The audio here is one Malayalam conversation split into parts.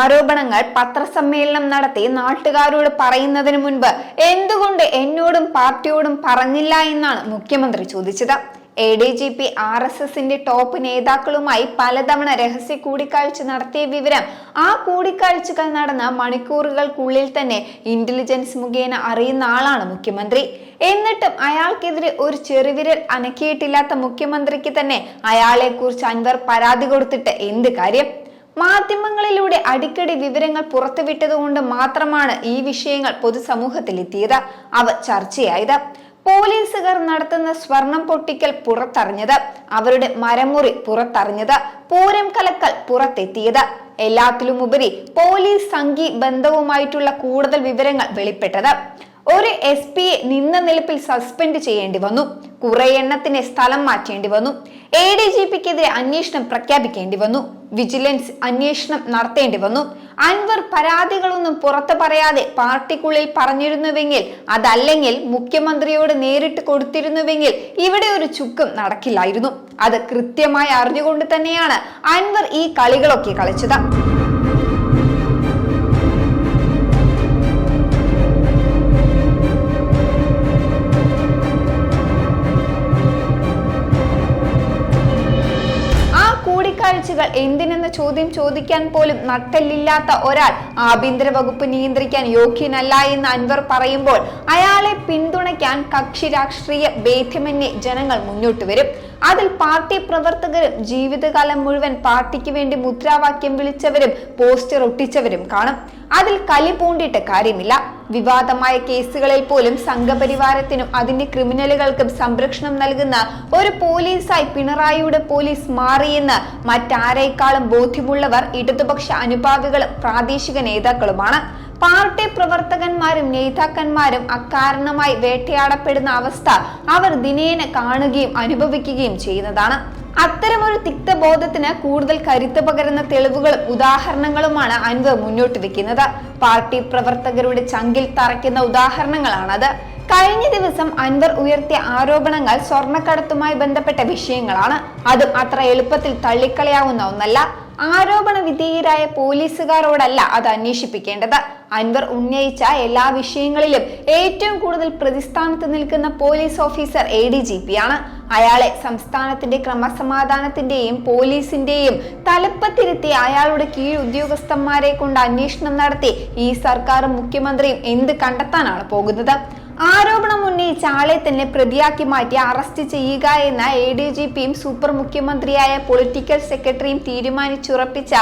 ആരോപണങ്ങൾ പത്രസമ്മേളനം നടത്തി നാട്ടുകാരോട് പറയുന്നതിന് മുൻപ് എന്തുകൊണ്ട് എന്നോടും പാർട്ടിയോടും പറഞ്ഞില്ല എന്നാണ് മുഖ്യമന്ത്രി ചോദിച്ചത്. A D G P R S എസിന്റെ ടോപ്പ് നേതാക്കളുമായി പലതവണ രഹസ്യ കൂടിക്കാഴ്ച നടത്തിയ വിവരം ആ കൂടിക്കാഴ്ചകൾ നടന്ന മണിക്കൂറുകൾക്കുള്ളിൽ തന്നെ ഇന്റലിജൻസ് മുഖേന അറിയുന്ന ആളാണ് മുഖ്യമന്ത്രി. എന്നിട്ടും അയാൾക്കെതിരെ ഒരു ചെറുവിരൽ അനക്കിയിട്ടില്ലാത്ത മുഖ്യമന്ത്രിക്ക് തന്നെ അയാളെ കുറിച്ച് അൻവർ പരാതി കൊടുത്തിട്ട് എന്ത് കാര്യം? മാധ്യമങ്ങളിലൂടെ അടിക്കടി വിവരങ്ങൾ പുറത്തുവിട്ടതുകൊണ്ട് മാത്രമാണ് ഈ വിഷയങ്ങൾ പൊതുസമൂഹത്തിലെത്തിയത്. അവ ചർച്ചയായത്. പോലീസുകാർ നടത്തുന്ന സ്വർണം പൊട്ടിക്കൽ പുറത്തറിഞ്ഞത്. അവരുടെ മരമുറി പുറത്തറിഞ്ഞത്. പൂരം കലക്കൽ പുറത്തെത്തിയത്. എല്ലാത്തിലുമുപരി പോലീസ് സംഘി ബന്ധവുമായിട്ടുള്ള കൂടുതൽ വിവരങ്ങൾ വെളിപ്പെട്ടത്. ഒരു എസ് പിയെ നിന്ന നിലപ്പിൽ സസ്പെൻഡ് ചെയ്യേണ്ടി വന്നു. കുറെ എണ്ണത്തിനെ സ്ഥലം മാറ്റേണ്ടി വന്നു. എ ഡി ജി പിക്കെതിരെ അന്വേഷണം പ്രഖ്യാപിക്കേണ്ടി വന്നു. വിജിലൻസ് അന്വേഷണം നടത്തേണ്ടി വന്നു. അൻവർ പരാതികളൊന്നും പുറത്തു പറയാതെ പാർട്ടിക്കുള്ളിൽ പറഞ്ഞിരുന്നുവെങ്കിൽ അതല്ലെങ്കിൽ മുഖ്യമന്ത്രിയോട് നേരിട്ട് കൊടുത്തിരുന്നുവെങ്കിൽ ഇവിടെ ഒരു ചുക്കും നടക്കില്ലായിരുന്നു. അത് കൃത്യമായി അറിഞ്ഞുകൊണ്ട് തന്നെയാണ് അൻവർ ഈ കളികളൊക്കെ കളിച്ചത്. കൂടിക്കാഴ്ചകൾ എന്തിനെന്ന ചോദ്യം ചോദിക്കാൻ പോലും നട്ടല്ലില്ലാത്ത ഒരാൾ ആഭ്യന്തര വകുപ്പ് നിയന്ത്രിക്കാൻ യോഗ്യനല്ല എന്ന് അൻവർ പറയുമ്പോൾ അയാളെ പിന്തുണയ്ക്കാൻ കക്ഷി രാഷ്ട്രീയ ഭേദ്യമന്യേ ജനങ്ങൾ മുന്നോട്ട് വരും. അതിൽ പാർട്ടി പ്രവർത്തകരും ജീവിതകാലം മുഴുവൻ പാർട്ടിക്ക് വേണ്ടി മുദ്രാവാക്യം വിളിച്ചവരും പോസ്റ്റർ ഒട്ടിച്ചവരും കാണും. അതിൽ കലി പൂണ്ടിട്ട് കാര്യമില്ല. വിവാദമായ കേസുകളിൽ പോലും സംഘപരിവാരത്തിനും അതിന്റെ ക്രിമിനലുകൾക്കും സംരക്ഷണം നൽകുന്ന ഒരു പോലീസായി പിണറായിയുടെ പോലീസ് മാറിയെന്ന് മറ്റാരേക്കാളും ബോധ്യമുള്ളവർ ഇടതുപക്ഷ അനുഭാവികളും പ്രാദേശിക നേതാക്കളുമാണ്. പാർട്ടി പ്രവർത്തകന്മാരും നേതാക്കന്മാരും അക്കാരണമായി വേട്ടയാടപ്പെടുന്ന അവസ്ഥ അവർ ദിനേന കാണുകയും അനുഭവിക്കുകയും ചെയ്യുന്നതാണ്. അത്തരമൊരു തിക്തബോധത്തിന് കൂടുതൽ കരുത്ത് പകരുന്ന തെളിവുകളും ഉദാഹരണങ്ങളുമാണ് അൻവർ മുന്നോട്ട് വെക്കുന്നത്. പാർട്ടി പ്രവർത്തകരുടെ ചങ്കിൽ തറയ്ക്കുന്ന ഉദാഹരണങ്ങളാണത്. കഴിഞ്ഞ ദിവസം അൻവർ ഉയർത്തിയ ആരോപണങ്ങൾ സ്വർണക്കടത്തുമായി ബന്ധപ്പെട്ട വിഷയങ്ങളാണ്. അതും അത്ര എളുപ്പത്തിൽ തള്ളിക്കളയാവുന്ന ഒന്നല്ല. ആരോപണ വിധേയരായ പോലീസുകാരോടല്ല അത് അന്വേഷിപ്പിക്കേണ്ടത്. അൻവർ ഉന്നയിച്ച എല്ലാ വിഷയങ്ങളിലും ഏറ്റവും കൂടുതൽ പ്രതിസ്ഥാനത്ത് നിൽക്കുന്ന police officer A D G P ആണ്. അയാളെ സംസ്ഥാനത്തിന്റെ ക്രമസമാധാനത്തിന്റെയും പോലീസിന്റെയും തലപ്പത്തിരുത്തി അയാളുടെ കീഴ് ഉദ്യോഗസ്ഥന്മാരെ കൊണ്ട് അന്വേഷണം നടത്തി ഈ സർക്കാരും മുഖ്യമന്ത്രിയും എന്ത് കണ്ടെത്താനാണ് പോകുന്നത്? ആരോപണം ഉന്നയിച്ച ആളെ തന്നെ പ്രതിയാക്കി മാറ്റി അറസ്റ്റ് ചെയ്യുക എന്ന എ ഡി ജി പിയും സൂപ്പർ മുഖ്യമന്ത്രിയായ പൊളിറ്റിക്കൽ സെക്രട്ടറിയും തീരുമാനിച്ചുറപ്പിച്ച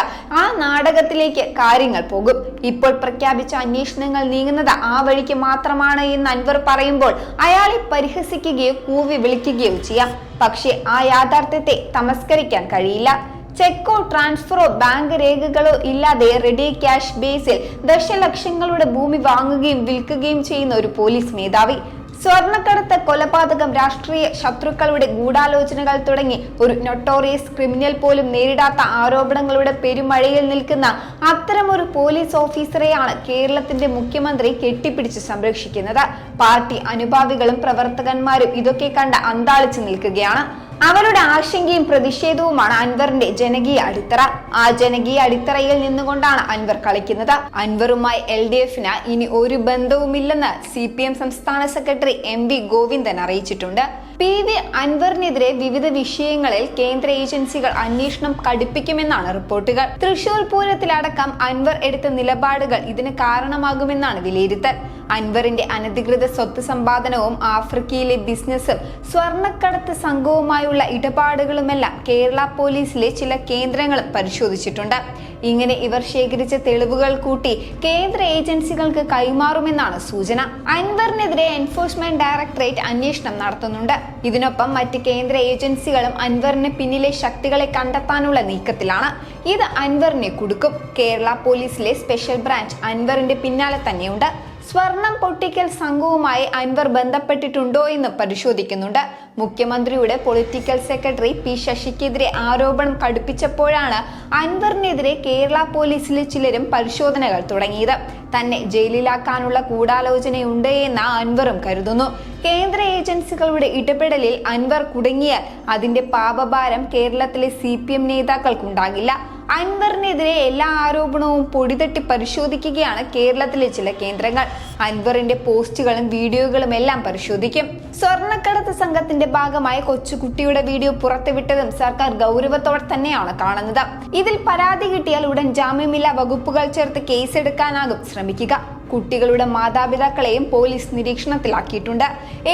ആ നാടകത്തിലേക്ക് കാര്യങ്ങൾ പോകും. ഇപ്പോൾ പ്രഖ്യാപിച്ച അന്വേഷണങ്ങൾ നീങ്ങുന്നത് ആ വഴിക്ക് മാത്രമാണ് എന്ന് അൻവർ പറയുമ്പോൾ അയാളെ പരിഹസിക്കുകയോ കൂവി വിളിക്കുകയോ ചെയ്യാം. പക്ഷേ ആ യാഥാർത്ഥ്യത്തെ തമസ്കരിക്കാൻ കഴിയില്ല. ചെക്കോ ട്രാൻസ്ഫറോ ബാങ്ക് രേഖകളോ ഇല്ലാതെ റെഡി ക്യാഷ് ബേസിൽ ദശലക്ഷങ്ങളുടെ ഭൂമി വാങ്ങുകയും വിൽക്കുകയും ചെയ്യുന്ന ഒരു പോലീസ് മേധാവി. സ്വർണക്കടത്ത് കൊലപാതകം രാഷ്ട്രീയ ശത്രുക്കളുടെ ഗൂഢാലോചനകൾ തുടങ്ങി ഒരു നൊട്ടോറിയസ് ക്രിമിനൽ പോലും നേരിടാത്ത ആരോപണങ്ങളുടെ പെരുമഴയിൽ നിൽക്കുന്ന അത്തരമൊരു പോലീസ് ഓഫീസറെയാണ് കേരളത്തിന്റെ മുഖ്യമന്ത്രി കെട്ടിപ്പിടിച്ച് സംരക്ഷിക്കുന്നത്. പാർട്ടി അനുഭാവികളും പ്രവർത്തകന്മാരും ഇതൊക്കെ കണ്ട് അന്താളിച്ചു നിൽക്കുകയാണ്. അവരുടെ ആശങ്കയും പ്രതിഷേധവുമാണ് അൻവറിന്റെ ജനകീയ അടിത്തറ. ആ ജനകീയ അടിത്തറയിൽ നിന്നുകൊണ്ടാണ് അൻവർ കളിക്കുന്നത്. അൻവറുമായി എൽ ഡി എഫിന് ഇനി ഒരു ബന്ധവുമില്ലെന്ന് സി പി എം സംസ്ഥാന സെക്രട്ടറി എം വി ഗോവിന്ദൻ അറിയിച്ചിട്ടുണ്ട്. പി വി അൻവറിനെതിരെ വിവിധ വിഷയങ്ങളിൽ കേന്ദ്ര ഏജൻസികൾ അന്വേഷണം കടുപ്പിക്കുമെന്നാണ് റിപ്പോർട്ടുകൾ. തൃശൂർ പൂരത്തിലടക്കം അൻവർ എടുത്ത നിലപാടുകൾ ഇതിന് കാരണമാകുമെന്നാണ് വിലയിരുത്തൽ. അൻവറിന്റെ അനധികൃത സ്വത്ത് സമ്പാദനവും ആഫ്രിക്കയിലെ ബിസിനസ്സും സ്വർണക്കടത്ത് സംഘവുമായുള്ള ഇടപാടുകളുമെല്ലാം കേരള പോലീസിലെ ചില കേന്ദ്രങ്ങളും പരിശോധിച്ചിട്ടുണ്ട്. ഇങ്ങനെ ഇവർ ശേഖരിച്ച തെളിവുകൾ കൂട്ടി കേന്ദ്ര ഏജൻസികൾക്ക് കൈമാറുമെന്നാണ് സൂചന. അൻവറിനെതിരെ എൻഫോഴ്സ്മെന്റ് ഡയറക്ടറേറ്റ് അന്വേഷണം നടത്തുന്നുണ്ട്. ഇതിനൊപ്പം മറ്റ് കേന്ദ്ര ഏജൻസികളും അൻവറിന് പിന്നിലെ ശക്തികളെ കണ്ടെത്താനുള്ള നീക്കത്തിലാണ്. ഇത് അൻവറിനെ കൊടുക്കും. കേരള പോലീസിലെ സ്പെഷ്യൽ ബ്രാഞ്ച് അൻവറിന്റെ പിന്നാലെ തന്നെയുണ്ട്. സ്വർണം പൊട്ടിക്കൽ സംഘവുമായി അൻവർ ബന്ധപ്പെട്ടിട്ടുണ്ടോ എന്ന് പരിശോധിക്കുന്നുണ്ട്. മുഖ്യമന്ത്രിയുടെ പൊളിറ്റിക്കൽ സെക്രട്ടറി പി ശശിക്കെതിരെ ആരോപണം കടുപ്പിച്ചപ്പോഴാണ് അൻവറിനെതിരെ കേരള പോലീസിലെ ചിലരും പരിശോധനകൾ തുടങ്ങിയത്. തന്നെ ജയിലിലാക്കാനുള്ള ഗൂഢാലോചനയുണ്ട് എന്ന് അൻവറും കരുതുന്നു. കേന്ദ്ര ഏജൻസികളുടെ ഇടപെടലിൽ അൻവർ കുടുങ്ങിയാൽ അതിന്റെ പാപഭാരം കേരളത്തിലെ സി പി എം നേതാക്കൾക്കുണ്ടാകില്ല. അൻവറിനെതിരെ എല്ലാ ആരോപണവും പൊടിതട്ടി പരിശോധിക്കുകയാണ് കേരളത്തിലെ ചില കേന്ദ്രങ്ങൾ. അൻവറിന്റെ പോസ്റ്റുകളും വീഡിയോകളും എല്ലാം പരിശോധിക്കും. സ്വർണക്കടത്ത് സംഘത്തിന്റെ ഭാഗമായി കൊച്ചുകുട്ടിയുടെ വീഡിയോ പുറത്തുവിട്ടതും സർക്കാർ ഗൗരവത്തോടെ തന്നെയാണ് കാണുന്നത്. ഇതിൽ പരാതി കിട്ടിയാൽ ഉടൻ ജാമ്യമില്ലാ വകുപ്പുകൾ ചേർത്ത് കേസെടുക്കാനാകും ശ്രമിക്കുക. കുട്ടികളുടെ മാതാപിതാക്കളെയും പോലീസ് നിരീക്ഷണത്തിലാക്കിയിട്ടുണ്ട്.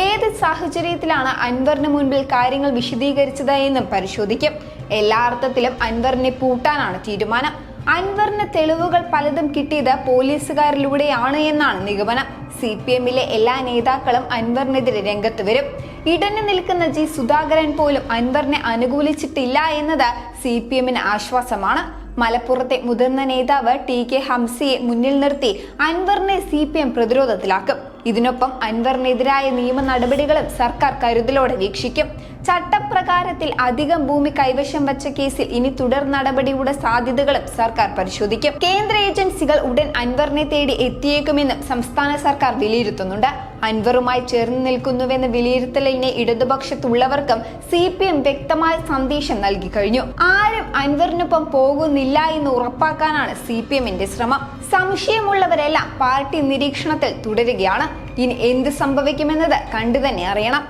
ഏത് സാഹചര്യത്തിലാണ് അൻവറിന് മുൻപിൽ കാര്യങ്ങൾ വിശദീകരിച്ചത് എന്നും പരിശോധിക്കും. എല്ലാ അർത്ഥത്തിലും അൻവറിനെ പൂട്ടാനാണ് തീരുമാനം. അൻവറിന് തെളിവുകൾ പലതും കിട്ടിയത് പോലീസുകാരിലൂടെയാണ് എന്നാണ് നിഗമനം. സി പി എമ്മിലെ എല്ലാ നേതാക്കളും അൻവറിനെതിരെ രംഗത്ത് വരും. ഇടഞ്ഞു നിൽക്കുന്ന ജി സുധാകരൻ പോലും അൻവറിനെ അനുകൂലിച്ചിട്ടില്ല എന്നത് സി പി എമ്മിന് ആശ്വാസമാണ്. മലപ്പുറത്തെ മുതിർന്ന നേതാവ് ടി കെ ഹംസയെ മുന്നിൽ നിർത്തി അൻവറിനെ സി പി എം പ്രതിരോധത്തിലാക്കും. ഇതിനൊപ്പം അൻവറിനെതിരായ നിയമ നടപടികളും സർക്കാർ കരുതലോടെ വീക്ഷിക്കും. ചട്ടപ്രകാരത്തിൽ അധികം ഭൂമി കൈവശം വച്ച കേസിൽ ഇനി തുടർ നടപടിയുടെ സാധ്യതകളും സർക്കാർ പരിശോധിക്കും. കേന്ദ്ര ഏജൻസികൾ ഉടൻ അൻവറിനെ തേടി എത്തിയേക്കുമെന്നും സംസ്ഥാന സർക്കാർ വിലയിരുത്തുന്നുണ്ട്. അൻവറുമായി ചേർന്ന് നിൽക്കുന്നുവെന്ന വിലയിരുത്തലിനെ ഇടതുപക്ഷത്തുള്ളവർക്കും സി പി എം വ്യക്തമായ സന്ദേശം നൽകി കഴിഞ്ഞു. ആരും അൻവറിനൊപ്പം പോകുന്നില്ല എന്ന് ഉറപ്പാക്കാനാണ് സി പി എമ്മിന്റെ ശ്രമം. സംശയമുള്ളവരെല്ലാം പാർട്ടി നിരീക്ഷണത്തിൽ തുടരുകയാണ്. ഇനി എന്ത് സംഭവിക്കുമെന്നത് കണ്ടു തന്നെ അറിയണം.